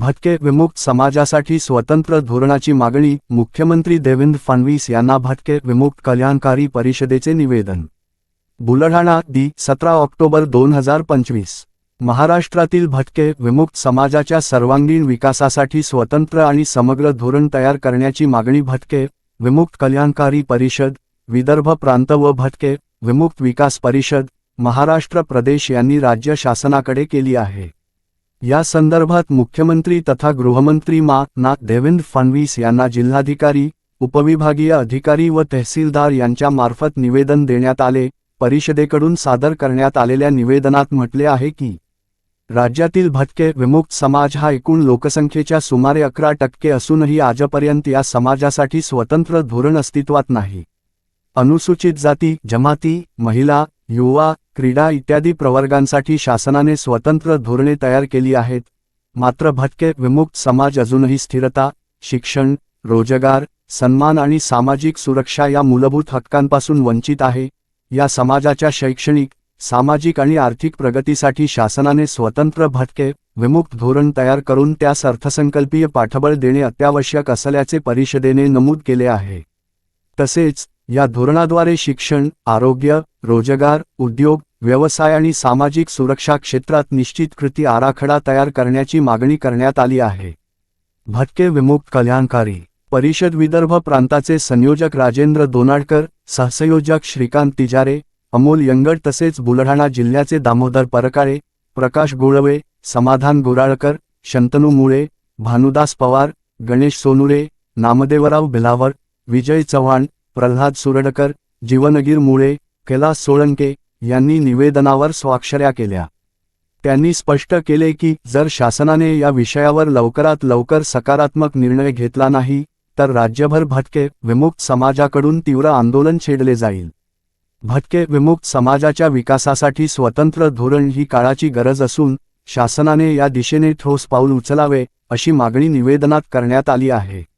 भटके विमुक्त समाजासाठी स्वतंत्र धोरणाची मागणी मुख्यमंत्री देवेंद्र फडणवीस यांना भटके विमुक्त कल्याणकारी परिषदेचे निवेदन. बुलढाणा दि सतरा ऑक्टोबर दोन हजार पंचवीस. महाराष्ट्रातील भटके विमुक्त समाजाच्या सर्वांगीण विकासासाठी स्वतंत्र आणि समग्र धोरण तयार करण्याची मागणी भटके विमुक्त कल्याणकारी परिषद विदर्भ प्रांत व भटके विमुक्त विकास परिषद महाराष्ट्र प्रदेश यांनी राज्य शासनाकडे केली आहे. या संदर्भात मुख्यमंत्री तथा गृहमंत्री मा. ना. देवेंद्र फडणवीस यांना जिल्हाधिकारी उपविभागीय अधिकारी व तहसीलदार यांच्यामार्फत निवेदन देण्यात आले. परिषदेकडून सादर करण्यात आलेल्या निवेदनात म्हटले आहे की राज्यातील भटके विमुक्त समाज हा एकूण लोकसंख्येच्या सुमारे अकरा टक्के असूनही आजपर्यंत या समाजासाठी स्वतंत्र धोरण अस्तित्वात नाही. अनुसूचित जाती जमाती महिला युवा क्रीडा इत्यादी प्रवर्गांसाठी शासनाने स्वतंत्र धोरणे तयार केली आहेत. मात्र भटके विमुक्त समाज अजूनही स्थिरता शिक्षण रोजगार सन्मान आणि सामाजिक सुरक्षा या मूलभूत हक्कांपासून वंचित आहे. या समाजाच्या शैक्षणिक सामाजिक आणि आर्थिक प्रगतीसाठी शासनाने स्वतंत्र भटके विमुक्त धोरण तयार करून त्यास अर्थसंकल्पीय पाठबळ देणे अत्यावश्यक असल्याचे परिषदेने नमूद केले आहे. तसेच या धोरणाद्वारे शिक्षण आरोग्य रोजगार उद्योग व्यवसाय आणि सामाजिक सुरक्षा क्षेत्रात निश्चित कृती आराखडा तयार करण्याची मागणी करण्यात आली आहे. भटके विमुक्त कल्याणकारी परिषद विदर्भ प्रांताचे संयोजक राजेंद्र दोनाडकर सहसंयोजक श्रीकांत तिजारे अमोल यंगड तसेच बुलढाणा जिल्ह्याचे दामोदर परकाळे प्रकाश गुळवे समाधान गुराळकर शंतनू मुळे भानुदास पवार गणेश सोनुरे नामदेवराव भिलावर विजय चव्हाण प्रल्हाद सुरडकर जीवनगीर मुळे कैलास सोळंके यांनी निवेदनावर स्वाक्षऱ्या केल्या. त्यांनी स्पष्ट केले की जर शासनाने या विषयावर लवकरात लवकर सकारात्मक निर्णय घेतला नाही तर राज्यभर भटके विमुक्त समाजाकडून तीव्र आंदोलन छेडले जाईल. भटके विमुक्त समाजाच्या विकासासाठी स्वतंत्र धोरण ही काळाची गरज असून शासनाने या दिशेने ठोस पाऊल उचलावे अशी मागणी निवेदनात करण्यात आली आहे.